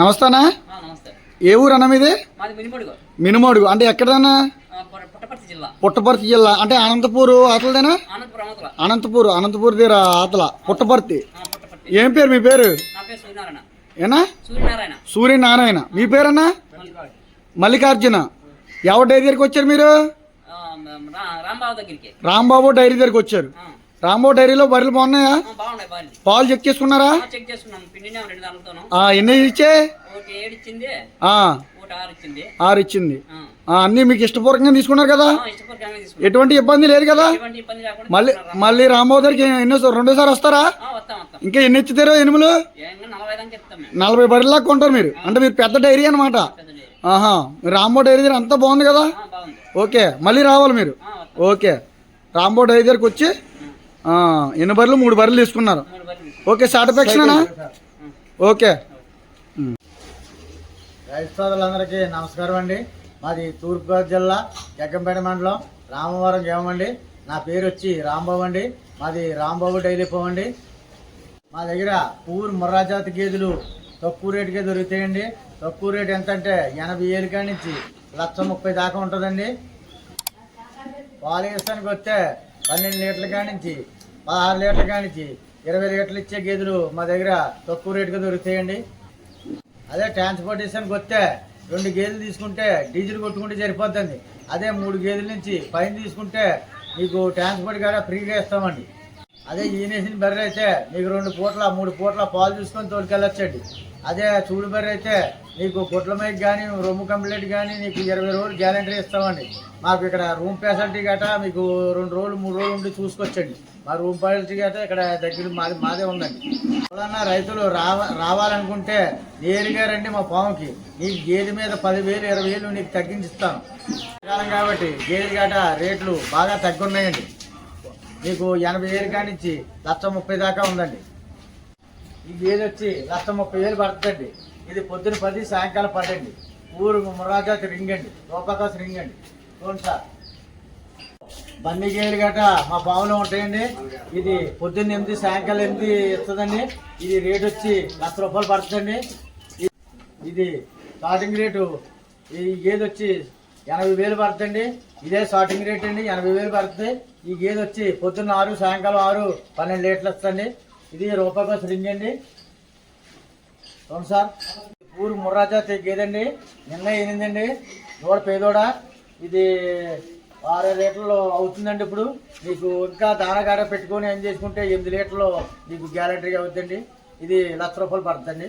నమస్తేనా? ఏ ఊరు అన్న మీది మినిమడుగు. మినుమోడు అంటే ఎక్కడన్నా? పుట్టపర్తి జిల్లా. పుట్టపర్తి జిల్లా. అంటే అనంతపూర్ ఆతలదేనా? అనంతపురం అనంతపూర్ దగ్గర ఆతల. పుట్టపర్తి. ఏం పేరు మీ పేరు? ఏనా? సూర్యనారాయణ. మీ పేరన్నా? మల్లికార్జున. ఎవరి డైరీ దగ్గరికి వచ్చారు మీరు? రాంబాబు డైరీ దగ్గరికి వచ్చారు. ఆ, రాంబాబు డైరీలో బర్రెలు బాగున్నాయా? పాలు చెక్ చేసుకున్నారా? ఎన్ని ఇచ్చే? ఆరు ఇచ్చింది. అన్నీ మీకు ఇష్టపూర్వకంగా తీసుకున్నారు కదా? ఎటువంటి ఇబ్బంది లేదు కదా? మళ్ళీ. మళ్ళీ రాంబాబు దగ్గరికి ఎన్నో రెండోసారి వస్తారా? ఇంకా ఎన్ని ఎత్తుతారో ఎనుములు? నలభై బరిలాగా కొంటారు మీరు. అంటే మీరు పెద్ద డైరీ అనమాట. ఆహా రాంబో డైరీ దగ్గర అంతా బాగుంది కదా? ఓకే మళ్ళీ రావాలి మీరు. ఓకే రాంబో డైరీ దగ్గరికి వచ్చి ఎన్ని బర్రెలు? మూడు బర్రెలు తీసుకున్నారు. Okay satisfaction okay. రైతు సోదరులందరికీ నమస్కారం అండి. మాది తూర్పుగోదావరి జిల్లా జగ్గంపేట మండలం రామవరం గ్రామం నా పేరు వచ్చి రాంబాబు అండి. మాది రాంబాబు డైలీ పోవండి మా దగ్గర పూర్ ముర్రాజాతి గేదెలు తక్కువ రేటుకే దొరుకుతాయండి. తక్కువ రేటు ఎంత అంటే ఎనభై ఏళ్ళ కాడి నుంచి లక్ష ముప్పై దాకా ఉంటుందండి. పాలు వేసానికి వస్తే పన్నెండు లీటర్ల కాడి నుంచి పదహారు లీటర్ల కాడి ఇరవై లీటర్లు ఇచ్చే గేదెలు మా దగ్గర తక్కువ రేటుగా దొరుకుతాయండి. అదే ట్రాన్స్పోర్టేషన్కి వస్తే రెండు గేదెలు తీసుకుంటే డీజిల్ కొట్టుకుంటే సరిపోతుంది అదే మూడు గేదెల నుంచి పైన తీసుకుంటే మీకు ట్రాన్స్పోర్ట్ కూడా ఫ్రీగా ఇస్తామండి. అదే ఈనేసిన బర్రె అయితే మీకు రెండు పూట్ల మూడు పూట్ల పాలు చూసుకొని తోలుకెళ్ళొచ్చండి. అదే చూడు బర్రె అయితే నీకు పొట్ల మైక్ కానీ రూమ్ కంప్లీట్ కానీ నీకు ఇరవై రోజులు గ్యారంటీ ఇస్తామండి. మాకు ఇక్కడ రూమ్ ఫెసిలిటీ గట్రా మీకు రెండు రోజులు మూడు రోజులు ఉండి చూసుకొచ్చండి. మా రూమ్ ఫెసిలిటీ గట్రా ఇక్కడ దగ్గర మాది మాదే ఉందండి. ఎవరన్నా రైతులు రావ రావాలనుకుంటే నేరుగా రండి మా పాముకి నీకు గేదె మీద పదివేలు ఇరవై వేలు నీకు తగ్గించిస్తాను కాలం కాబట్టి గేదె గట రేట్లు బాగా తగ్గున్నాయండి. మీకు ఎనభై వేలు కానించి లక్ష ముప్పై దాకా ఉందండి. ఈ గేదె వచ్చి లక్ష ముప్పై వేలు పడుతుందండి. ఇది పొద్దున పది సాయంకాలం పదండి ఊరు మురాజాతి రింగ్ అండి. రూపాకాశ రింగ్ అండి. చూడండి సార్. బన్నీ గేదెలు గట మా బావులో ఉంటాయండి. ఇది పొద్దున్న ఎనిమిది సాయంకాలం ఎనిమిది ఇస్తుందండి. ఇది రేట్ వచ్చి లక్ష రూపాయలు పడుతుందండి. ఇది స్టార్టింగ్ రేటు ఈ గేదె వచ్చి ఎనభై వేలు పడుతుంది ఇదే స్టార్టింగ్ రేట్ అండి. ఎనభై వేలు పడుతుంది. ఈ గేదె వచ్చి పొద్దున్న ఆరు సాయంకాలం ఆరు పన్నెండు లీటర్లు వస్తుంది ఇది రూపాయి కోసం రింగ్ అండి. అవును సార్. ఊరు ముర్రాజాతి గేదండి నిన్న ఏనిందండి. దూడ పేదోడ. ఇది ఆరు లీటర్లు అవుతుందండి ఇప్పుడు. మీకు ఇంకా దానగాడ పెట్టుకొని ఏం చేసుకుంటే ఎనిమిది లీటర్లు మీకు గ్యారంటీగా అవుతుందండి. ఇది లక్ష రూపాయలు పడుతుందండి.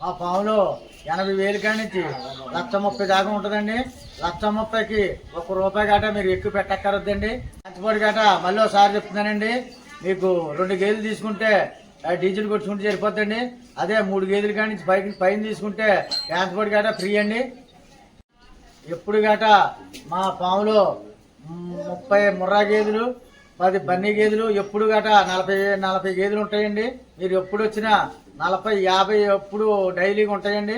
మా పాములో ఎనభై వేలు కాడి నుంచి లక్ష ముప్పై దాకా ఉంటుందండి. లక్ష ముప్పైకి ఒక రూపాయి గట మీరు ఎక్కువ పెట్టక్కరొద్దండి పంచపొడి గట మళ్ళీ ఒకసారి చెప్తున్నానండి. మీకు రెండు గేదెలు తీసుకుంటే డీజిల్ కొట్టుకుంటే సరిపోద్దండి. అదే మూడు గేదెలు కానీ నుంచి పైకి పైన తీసుకుంటే ట్రాన్స్పోర్ట్ గట ఫ్రీ అండి. ఎప్పుడు గట మా పాములో ముప్పై ముర్రా గేదెలు పది బన్నీ గేదెలు ఎప్పుడు గట నలభై నలభై గేదెలు ఉంటాయండి. మీరు ఎప్పుడు వచ్చినా నలభై యాభై ఎప్పుడు డైలీగా ఉంటాయండి.